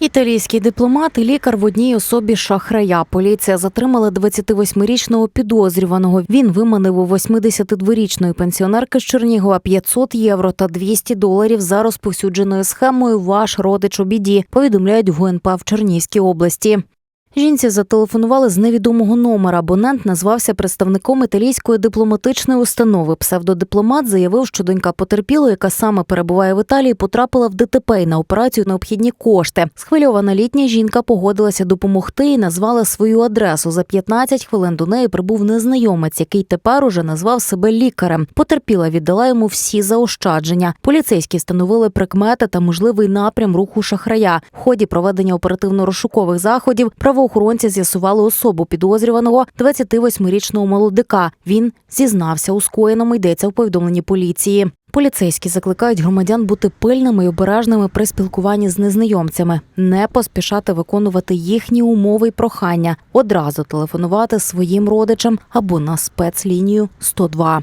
Італійський дипломат і лікар в одній особі шахрая. Поліція затримала 28-річного підозрюваного. Він виманив у 82-річної пенсіонерки з Чернігова 500 євро та 200 доларів за розповсюдженою схемою «Ваш родич у біді», повідомляють в ГУНП в Чернігівській області. Жінці зателефонували з невідомого номера. Абонент назвався представником італійської дипломатичної установи. Псевдодипломат заявив, що донька потерпілої, яка саме перебуває в Італії, потрапила в ДТП і на операцію необхідні кошти. Схвильована літня жінка погодилася допомогти і назвала свою адресу. За 15 хвилин до неї прибув незнайомець, який тепер уже назвав себе лікарем. Потерпіла віддала йому всі заощадження. Поліцейські встановили прикмети та можливий напрям руху шахрая. В ході проведення оперативно-розшукових заходів правоохоронці з'ясували особу підозрюваного 28-річного молодика. Він зізнався у скоєному, йдеться в повідомленні поліції. Поліцейські закликають громадян бути пильними і обережними при спілкуванні з незнайомцями, не поспішати виконувати їхні умови й прохання, одразу телефонувати своїм родичам або на спецлінію 102.